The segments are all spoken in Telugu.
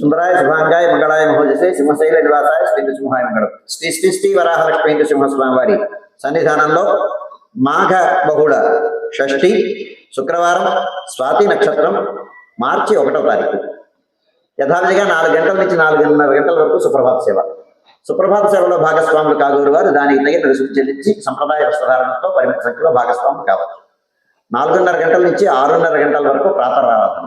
సుందరాయ శుభాంగాయ మంగళాయ మహోజసే సింహశైల నివాసాయ శ్రీ నృసింహాయ మంగళం శ్రీ శ్రీ శ్రీ వరాహలక్ష్మీ సింహస్వామి వారి సన్నిధానంలో మాఘ బహుళ షష్ఠి శుక్రవారం స్వాతి నక్షత్రం మార్చి ఒకటో తారీఖు. యథావిధిగా నాలుగు గంటల నుంచి నాలుగున్నర గంటల వరకు సుప్రభాత సేవ. సుప్రభాత సేవలో భాగస్వాములు కాగోరు వారు దానికి తగిన రుసుము చెల్లించి సంప్రదాయ వస్త్రధారణతో పరిమిత సంఖ్యలో భాగస్వాములు కావాలి నాలుగున్నర గంటల నుంచి ఆరున్నర గంటల వరకు ప్రాతరారాధన.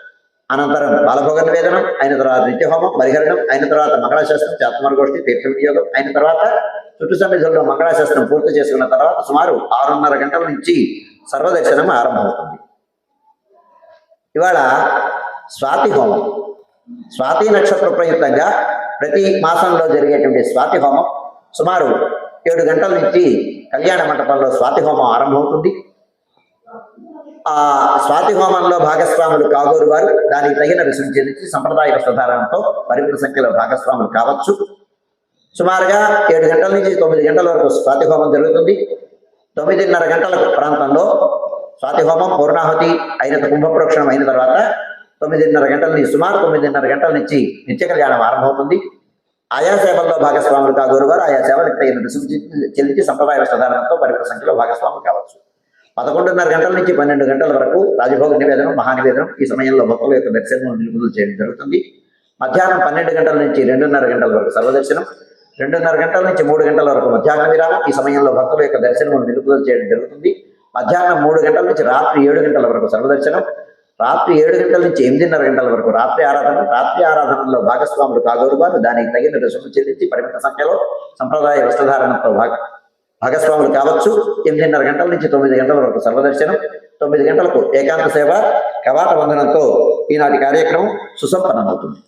అనంతరం బాలభోగన వేదనం అయిన తర్వాత నిత్యహోమం పరిహరణం అయిన తర్వాత మంగళశాస్త్రం చాత్మరగోష్ఠి తీర్థ వినియోగం అయిన తర్వాత చుట్టు సన్నిధుల్లో మంగళశాస్త్రం పూర్తి చేసుకున్న తర్వాత సుమారు ఆరున్నర గంటల నుంచి సర్వదర్శనం ఆరంభమవుతుంది. ఇవాళ స్వాతి హోమం. స్వాతి నక్షత్ర ప్రయుక్తంగా ప్రతి మాసంలో జరిగేటువంటి స్వాతి హోమం సుమారు ఏడు గంటల నుంచి కళ్యాణ మంటపంలో స్వాతి హోమం ఆరంభమవుతుంది. ఆ స్వాతి హోమంలో భాగస్వాములు కాగోరు వారు దానికి తగిన రుసుము చెల్లించి సంప్రదాయ వస్త్రధారణతో పరిమిత సంఖ్యలో భాగస్వాములు కావచ్చు. సుమారుగా ఏడు గంటల నుంచి తొమ్మిది గంటల వరకు స్వాతి హోమం జరుగుతుంది. తొమ్మిదిన్నర గంటల ప్రాంతంలో స్వాతి హోమం పూర్ణాహుతి అయిన కుంభప్రోక్షణం అయిన తర్వాత తొమ్మిదిన్నర గంటల నుంచి సుమారు తొమ్మిదిన్నర గంటల నుంచి నిత్య కళ్యాణం ఆరంభమవుతుంది. ఆయా సేవల్లో భాగస్వాములు కాగోరు వారు ఆయా సేవలకు తగిన రుసుము చెల్లించి సంప్రదాయ వస్త్రధారణతో పరిమిత సంఖ్యలో భాగస్వాములు కావచ్చు. పదకొండున్నర గంటల నుంచి పన్నెండు గంటల వరకు రాజభోగ నివేదనం మహానివేదనం ఈ సమయంలో భక్తుల యొక్క దర్శనం నిలుపుదల చేయడం జరుగుతుంది. మధ్యాహ్నం పన్నెండు గంటల నుంచి రెండున్నర గంటల వరకు సర్వదర్శనం రెండున్నర గంటల నుంచి మూడు గంటల వరకు మధ్యాహ్న విరామం ఈ సమయంలో భక్తుల యొక్క దర్శనం నిలుపుదల చేయడం జరుగుతుంది. మధ్యాహ్నం మూడు గంటల నుంచి రాత్రి ఏడు గంటల వరకు సర్వదర్శనం రాత్రి ఏడు గంటల నుంచి ఎనిమిదిన్నర గంటల వరకు రాత్రి ఆరాధన రాత్రి ఆరాధనలో భాగస్వాములు కాగోరు వారు దానికి తగిన రుసుము చెల్లించి పరిమిత సంఖ్యలో సంప్రదాయ వస్త్రధారణతో భాగం భాగస్వాములు కావచ్చు. ఎనిమిదిన్నర గంటల నుంచి తొమ్మిది గంటల వరకు సర్వదర్శనం తొమ్మిది గంటలకు ఏకాంత సేవ కవాట వందనంతో ఈనాటి కార్యక్రమం సుసంపన్నమవుతుంది.